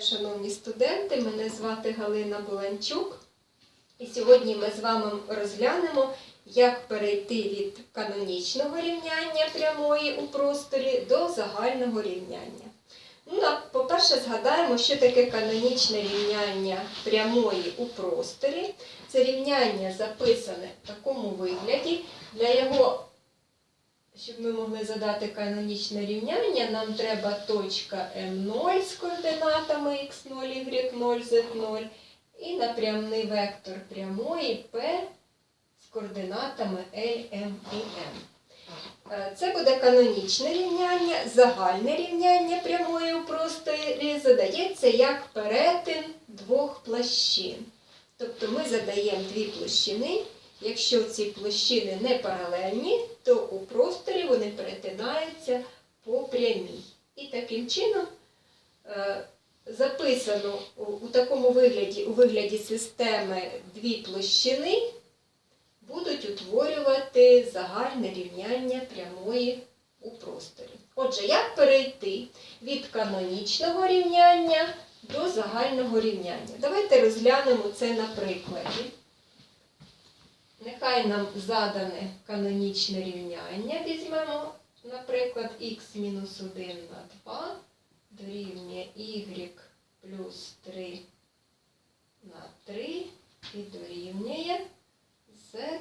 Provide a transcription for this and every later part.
Шановні студенти, мене звати Галина Буланчук. І сьогодні ми з вами розглянемо, як перейти від канонічного рівняння прямої у просторі до загального рівняння. Ну, по-перше, згадаємо, що таке канонічне рівняння прямої у просторі. Це рівняння записане в такому вигляді. Для його щоб ми могли задати канонічне рівняння, нам треба точка М0 з координатами x0, y0, z0 і напрямний вектор прямої P з координатами L, M і N. Е, Це буде канонічне рівняння, загальне рівняння прямої у просторі задається як перетин двох площин. Тобто ми задаємо дві площини. Якщо ці площини не паралельні, то у просторі вони перетинаються по прямій. І таким чином е, записано у, такому вигляді, у вигляді системи дві площини будуть утворювати загальне рівняння прямої у просторі. Отже, як перейти від канонічного рівняння до загального рівняння? Давайте розглянемо це на прикладі. Нехай нам задане канонічне рівняння. Візьмемо, наприклад, х-1 на 2 дорівнює y плюс 3 на 3 і дорівнює z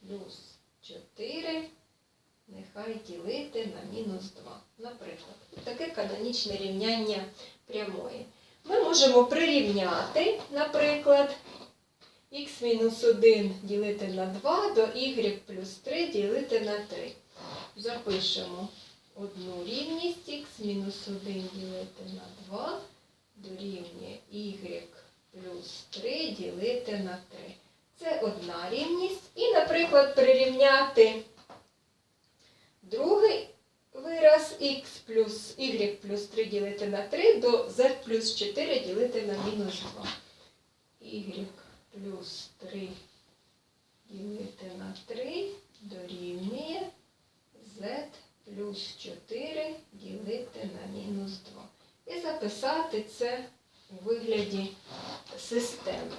плюс 4, нехай ділити на мінус 2. Наприклад, таке канонічне рівняння прямої. Ми можемо прирівняти, наприклад, х-1 ділити на 2 до y плюс 3 ділити на 3. Запишемо одну рівність х-1 ділити на 2 дорівнює y плюс 3 ділити на 3. Це одна рівність. І, наприклад, прирівняти другий вираз х плюс y плюс 3 ділити на 3 до z плюс 4 ділити на мінус 2. y плюс 3 ділити на 3 дорівнює z плюс 4 ділити на мінус 2. І записати це у вигляді системи.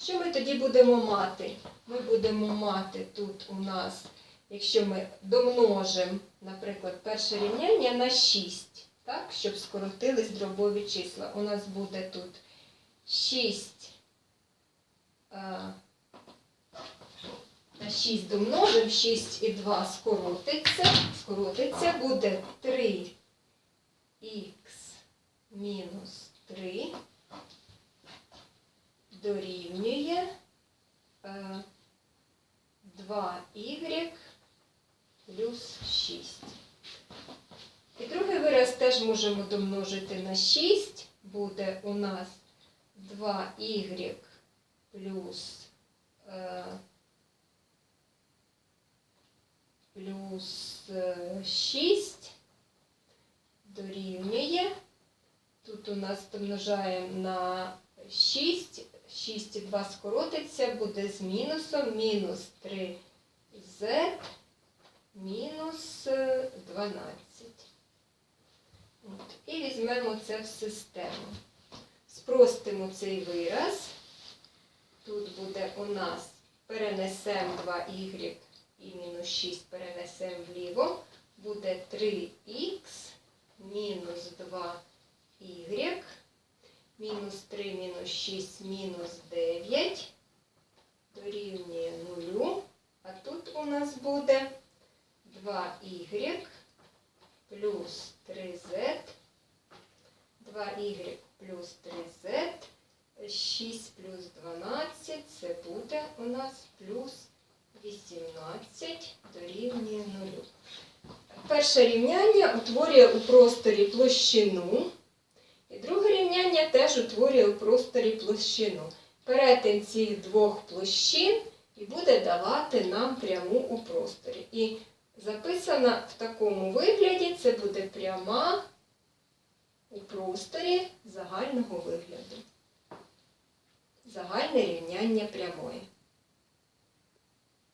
Що ми тоді будемо мати? Ми будемо мати тут у нас, якщо ми домножимо, наприклад, перше рівняння на 6, так, щоб скоротились дробові числа. У нас буде тут 6 на 6 домножимо, 6 і 2 скоротиться, скоротиться, буде 3х мінус 3 дорівнює 2y плюс 6. І другий вираз теж можемо домножити на 6, буде у нас 2y плюс е, плюс е, 6 дорівнює. Тут у нас помножаємо на 6, 6 і 2 скоротиться, буде з мінусом, мінус 3z, мінус е, 12. От. І візьмемо це в систему. Спростимо цей вираз. Тут буде у нас перенесемо 2y і мінус 6 перенесемо вліво. Буде 3х мінус 2y, мінус 3 мінус 6 мінус 9 дорівнює 0. А тут у нас буде 2y плюс 3z, 2y плюс 3z. 6 плюс 12 це буде у нас плюс 18 дорівнює 0. Перше рівняння утворює у просторі площину. І друге рівняння теж утворює у просторі площину. Перетин цих двох площин і буде давати нам пряму у просторі. І записана в такому вигляді це буде пряма у просторі загального вигляду загальне рівняння прямої.